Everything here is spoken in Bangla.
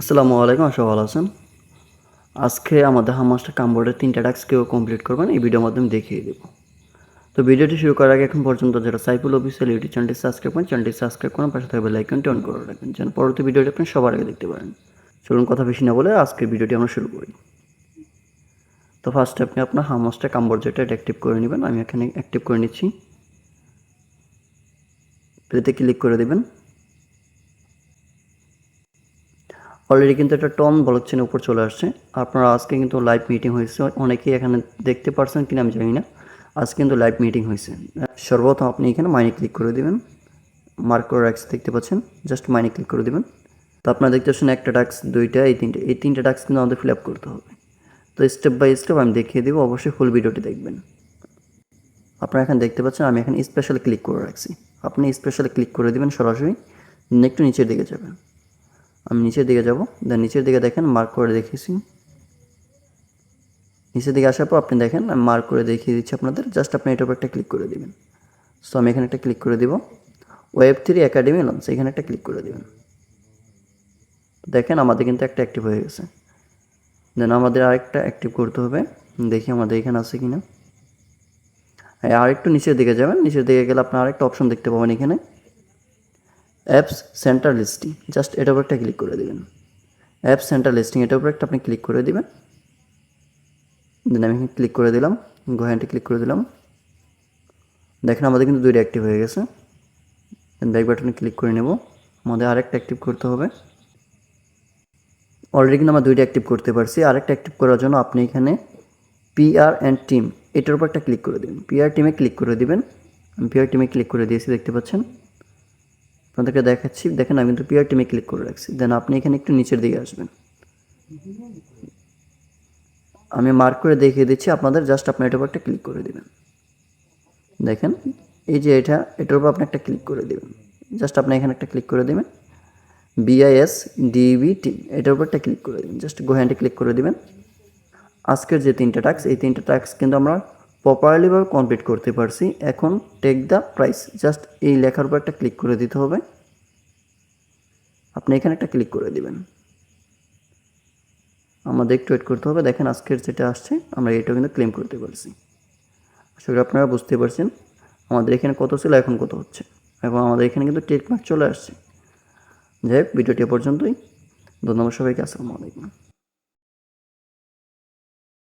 আসসালামু আলাইকুম, আশা ভালো আছেন। আজকে আমাদের হামাসটা কামবোর্ডের তিনটা টাস্ক কেউ কমপ্লিট করবেন এই ভিডিওর মাধ্যমে দেখিয়ে দেব। তো ভিডিওটি শুরু করার আগে এখন পর্যন্ত যারা সাইফুল অফিসিয়াল ইউটিউব চ্যানেলটি সাবস্ক্রাইব করেন চ্যানেলটি সাবস্ক্রাইব করুন পাশে থাকবে লাইকনটি অন করে রাখবেন, যেন পরবর্তী ভিডিওটি আপনি সবার আগে দেখতে পারেন। চলুন কথা বেশি না বলে আজকের ভিডিওটি আমরা শুরু করি। তো ফার্স্টে আপনি আপনার হামাসটা কামবোর্ড যেটা অ্যাক্টিভ করে নেবেন। আমি এখানে অ্যাক্টিভ করে নিচ্ছি। প্লেতে ক্লিক করে দেবেন। অলরেডি কিন্তু একটা টন ব্লকচেনের উপর চলে আসছে। আপনারা আজকে কিন্তু লাইভ মিটিং হয়েছে। অনেকেই এখানে দেখতে পারছেন কিনা আমি জানি না। আজকে কিন্তু লাইভ মিটিং হয়েছে। সর্বপ্রথম আপনি এখানে মাইনে ক্লিক করে দেবেন। মার্ক করে রাখছে দেখতে পাচ্ছেন। জাস্ট মাইনে ক্লিক করে দেবেন। তো আপনারা দেখতে পাচ্ছেন একটা টাস্ক দুইটা, এই তিনটে এই তিনটে টাস্ক কিন্তু আমাদের ফিল আপ করতে হবে। তো স্টেপ বাই স্টেপ আমি দেখিয়ে দেবো। অবশ্যই ফুল ভিডিওটি দেখবেন। আপনারা এখানে দেখতে পাচ্ছেন আমি এখানে স্পেশাল ক্লিক করে রাখছি। আপনি স্পেশাল ক্লিক করে দেবেন সরাসরি। একটু নিচের দিকে যাবেন। আমি নিচের দিকে যাব। দেন নিচের দিকে দেখেন মার্ক করে দেখিয়েছি। নিচের দিকে আসার পর আপনি দেখেন, আমি মার্ক করে দেখিয়ে দিচ্ছি আপনাদের। জাস্ট আপনি এটার উপর একটা ক্লিক করে দেবেন। সো আমি এখানে একটা ক্লিক করে দিব। ওয়েব থ্রি একাডেমি লঞ্চ এখানে একটা ক্লিক করে দেবেন। দেখেন, আমাদের কিন্তু একটা অ্যাক্টিভ হয়ে গেছে। দেন আমাদের আরেকটা অ্যাক্টিভ করতে হবে। দেখি আমাদের এখানে আছে কিনা। হ্যাঁ আরেকটু নিচের দিকে যাবেন। নিচের দিকে গেলে আপনার আরেকটা অপশন দেখতে পাবেন এখানে। অ্যাপস সেন্টার লিস্টিং জাস্ট এটার উপর একটা ক্লিক করে দেবেন। অ্যাপস সেন্টার লিস্টিং এটার উপর একটা আপনি ক্লিক করে দেবেন। দেন আমি ক্লিক করে দিলাম গোহ্যান্ডে ক্লিক করে দিলাম। দেখেন আমাদের কিন্তু দুইটা অ্যাক্টিভ হয়ে গেছে। দেন ব্যাক বাটনে ক্লিক করে নেব। আমাদের আরেকটা অ্যাক্টিভ করতে হবে। অলরেডি কিন্তু আমরা দুইটা অ্যাক্টিভ করতে পারছি। আরেকটা অ্যাক্টিভ করার জন্য আপনি এখানে পিআর অ্যান্ড টিম এটার উপর একটা ক্লিক করে দেবেন। পিআর টিমে ক্লিক করে দেবেন। আমি পিআর টিমে ক্লিক করে দিয়েছি, দেখতে পাচ্ছেন? আপনাদেরকে দেখাচ্ছি। দেখেন, আমি কিন্তু পিআর টিমে ক্লিক করে রাখছি। দেন আপনি এখানে একটু নিচের দিকে আসবেন। আমি মার্ক করে দেখিয়ে দিচ্ছি। আপনাদের জাস্ট আপনি এটার উপর একটা ক্লিক করে দেবেন। দেখেন, এই যে এটা, এটার উপর আপনি একটা ক্লিক করে দেবেন। জাস্ট আপনি এখানে একটা ক্লিক করে দেবেন। বিআইএস ডিবি টিম এটার উপর একটা ক্লিক করে দেবেন। জাস্ট গোহ্যান্ডে ক্লিক করে দেবেন। আজকের যে তিনটা টাস্ক এই তিনটা টাস্ক কিন্তু আমরা প্রপারলিভাবে কমপ্লিট করতে পারছি। এখন টেক দ্য প্রাইস জাস্ট এই লেখার উপর একটা ক্লিক করে দিতে হবে। আপনি এখানে একটা ক্লিক করে দেবেন। আমাদের একটু ওয়েট করতে হবে। দেখেন আজকের যেটা আসছে, আমরা এটাও কিন্তু ক্লেম করতে পারছি। আশা করি আপনারা বুঝতে পারছেন। আমাদের এখানে কত ছিল, এখন কত হচ্ছে? এবং আমাদের এখানে কিন্তু টেকমার্ক চলে আসছে। যাই হোক, ভিডিওটি পর্যন্তই। ধন্যবাদ সবাইকে। আসসালামু আলাইকুম।